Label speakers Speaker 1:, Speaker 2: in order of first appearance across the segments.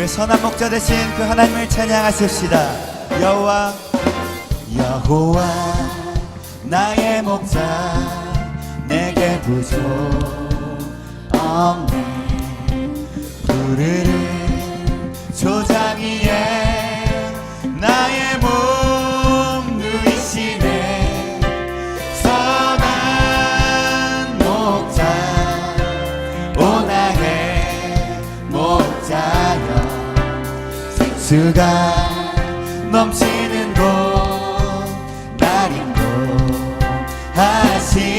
Speaker 1: 우리 선한 목자 되신 그 하나님을 찬양하십시다. 여호와 여호와 나의 목자 내게 부족 없네. 부르르 조장이에 생수가 넘치는 곳 날 인도하시네.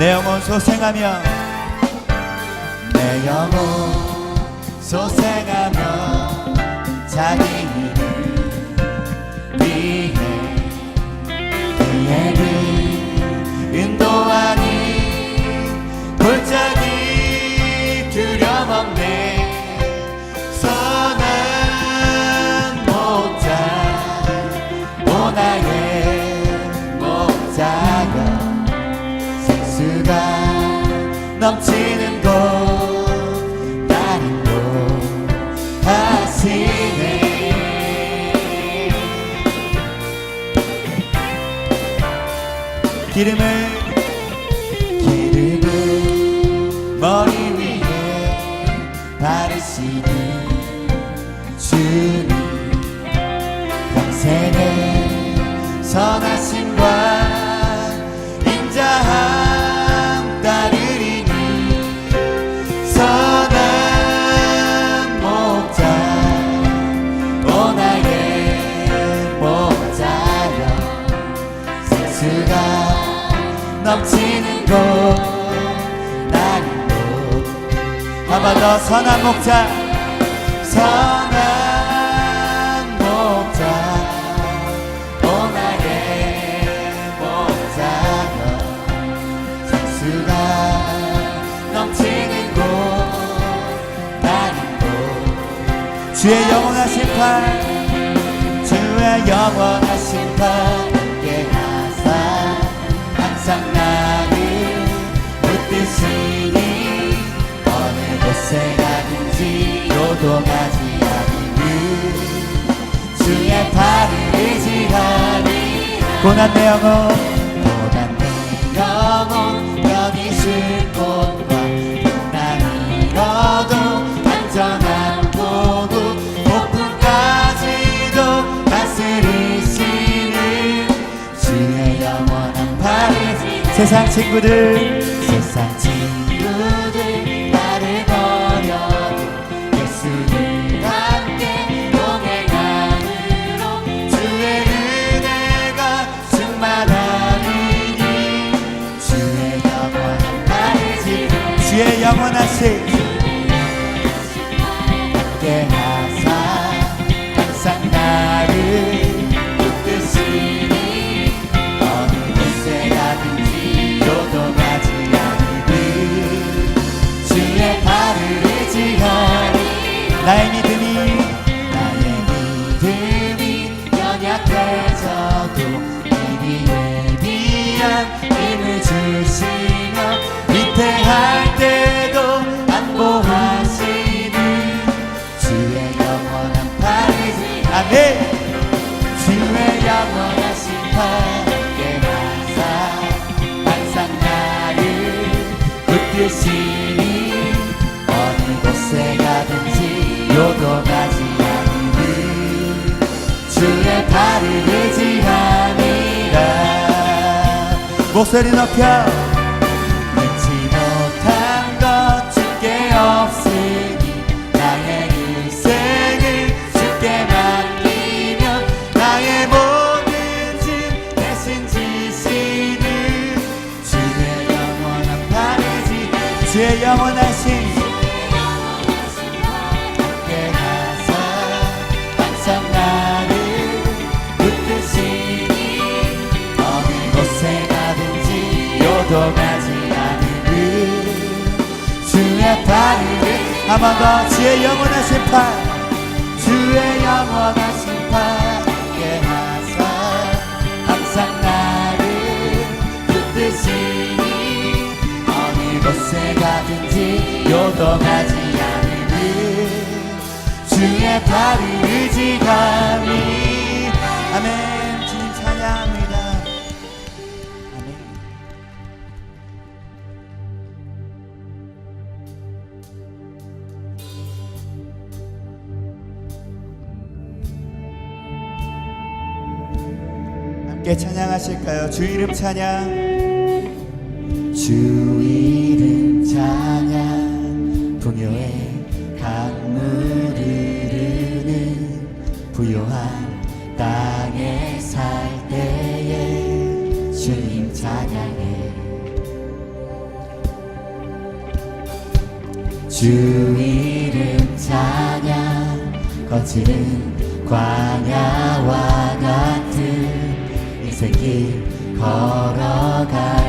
Speaker 1: 내 영혼 소생하며 내 영혼 소생하며 자기 이 기 넘치는 곳 나는 한번 더 선한 목자 선한 목자 오나의 목자여 생수가 넘치는 곳 나는 주의 영원한 심판 주의 예하사 고난 내 영혼 고난 내 영혼 여기 쉴 곳과 나는 잃어도 안전한 곳 폭풍까지도 다스리시는 주의 영원한 팔을 세상 친구들. 세상 친구들 붙드시니 어느 곳에 가든지 요동하지 않는 주의 팔을 의지하니라. 목소리 높여 주의 영원하신 함께 하사 항상 나를 붙드시니 어느 곳에 가든지 요동하지 않는 주의 팔을 한번 더 주의 영원한 심판 주의 영원한 심 항상 나를 붙드시니 어느 곳에 곳에 가든지 요동하지 않으리 주의 팔을 의지하니 아멘. 주님 찬양합니다. 아멘. 함께 찬양하실까요? 주 이름 찬양. 주 이름 찬양. 풍요의 강물을 흐르는 부요한 땅에 살 때에 주님 찬양해. 주 이름 찬양. 거칠은 광야와 같은 인생길 때도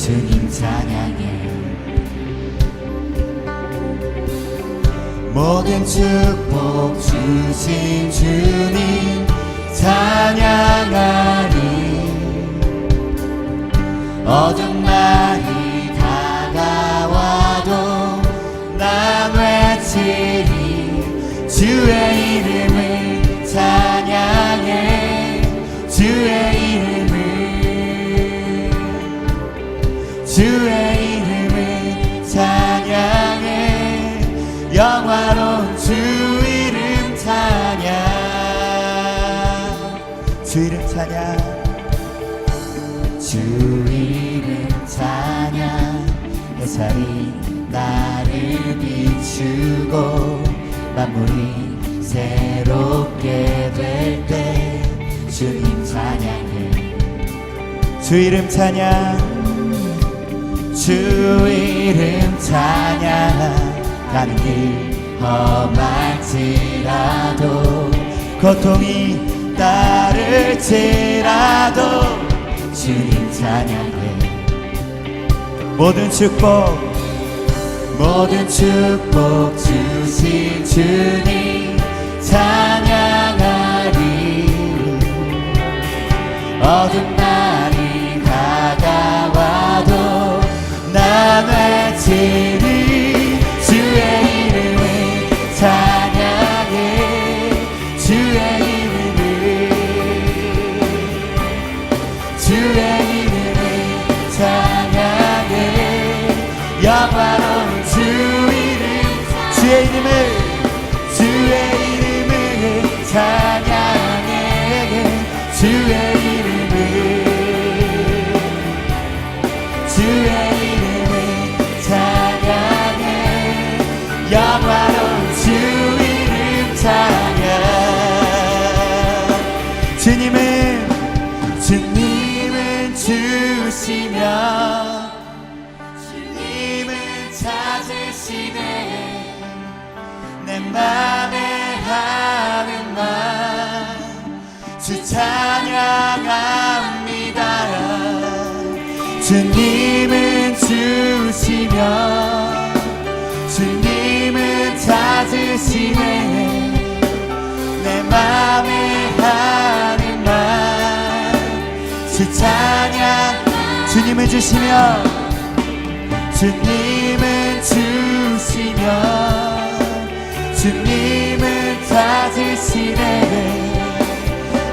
Speaker 1: 주님 찬양해. 모든 축복 주신 주님 찬양하리 어둠 날이 다가와도 난 외치 영화로운 주 이름 찬양. 주 이름 찬양. 주 이름 찬양. 햇살이 나를 비추고 만물이 새롭게 될 때 주님 찬양해. 주 이름 찬양. 주 이름 찬양 가는 길 험할지라도 고통이 따를지라도 주님 찬양해. 모든 축복 모든 축복 주신 주님 찬양하리. 어둠 날이 다가와도 난 외치 주님은 주시며 주님은 찾으시네. 내 맘에 하는 말주 찬양 주님은 주시며 주님은 주시며 주님은 찾으시네.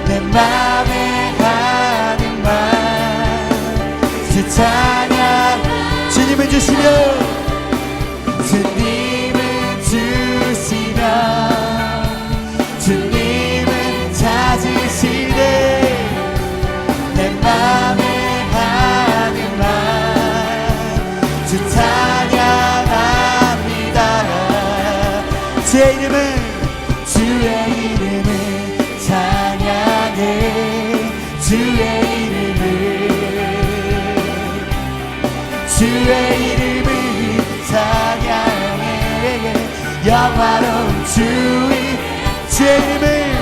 Speaker 1: 내 맘에 찬양. 주님은 주시며 주님은 주시며 주님은 찾으시네. 내 맘에 하는 말주 찬양합니다. 주의 이름은 영화로운 주의 이름을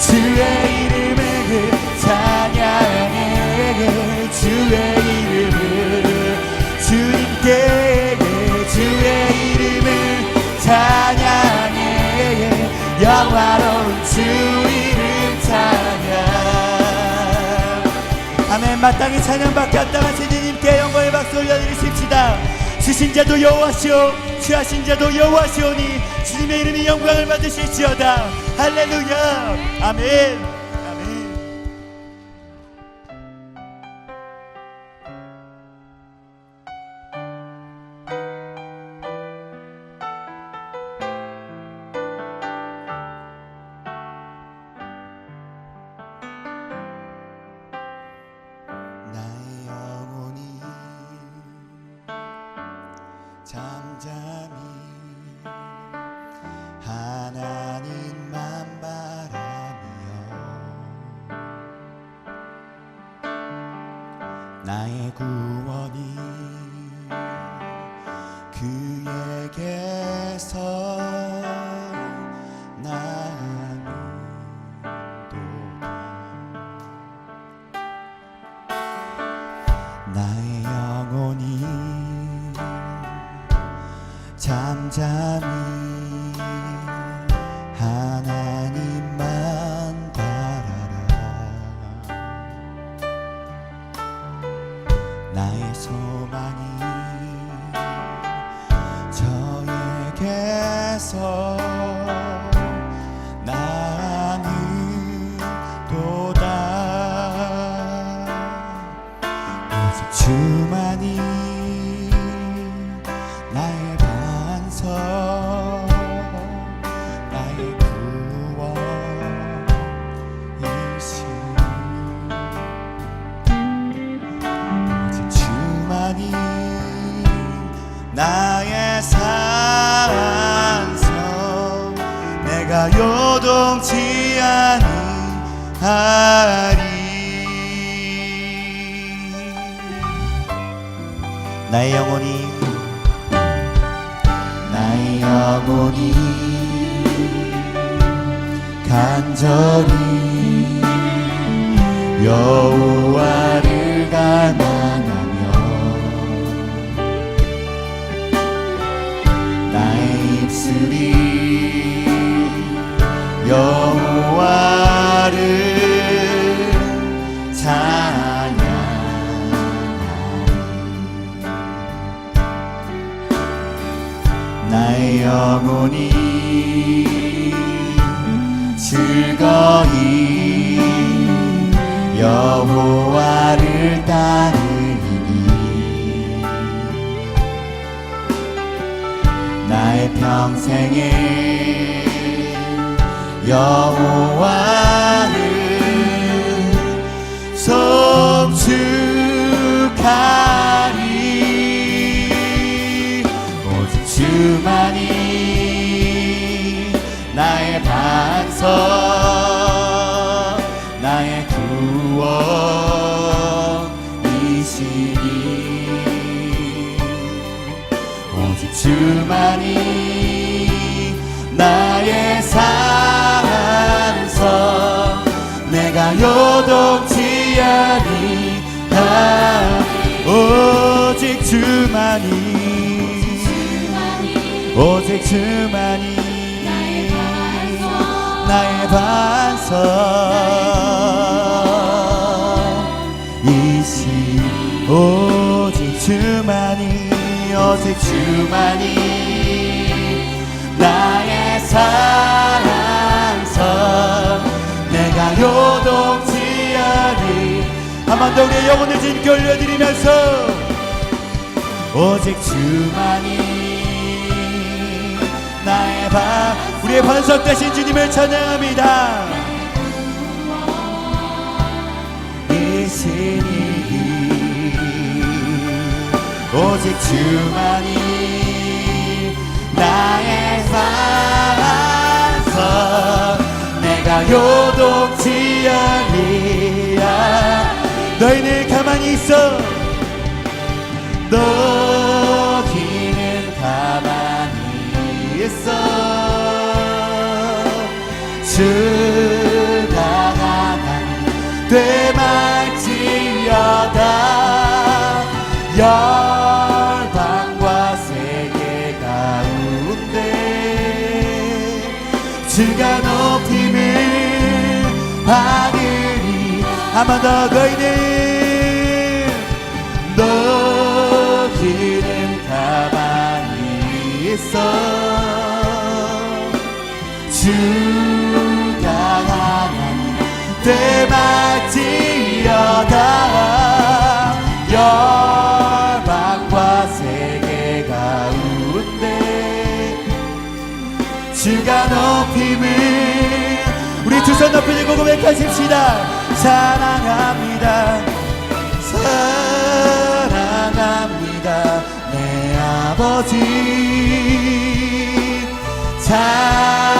Speaker 1: 주의 이름을 찬양해. 주의 이름을 주님께 주의 이름을 찬양해. 영화로운 주 이름 찬양. 아멘. 마땅히 찬양받게 합당하신 주신 자도 여호와시오 취하신 자도 여호와시오니 주님의 이름이 영광을 받으실지어다. 할렐루야. 아멘 구원이 그에게서 저에게서 나누도다. 오직 주만이 나의 반석 나의 구원이시 오직 주만이 나의 내가 요동치 아니하리 나의 영혼이 나의 영혼이 간절히 여호와를 갈망하며 나의 입술이 여호와를 찬양하리 나의 영혼이 즐거이 여호와를 따르니 나의 평생에 여호와를 송축하리. 오직 주만이 나의 반석 나의 구원이시니. 오직 주만이 주만이. 오직 주만이. 나의 반석. 이시 오직 주만이 오직 주만이. 나의 산성 내가 요동치 아니 한번 더 우리의 영혼을 진게 올려드리면서 오직 주만이 나의 바 우리의 반석 되신 주님을 찬양합니다. 이신이 오직 주만이 나의 반석 내가 요동치 아니야 너희는 가만히 있어. 너 주가 가만히 되말지어다 열방과 세계 가운데 주가 높임을 받으리. 한번더 너희는 너희는 가 그리스도 주가 하나님 되맞지어다 열방과 세계 가운데 주가 높임을 우리 두 손 높이 들고 고백하십시다. 사랑합니다. 사랑합니다. 내 아버지. 찬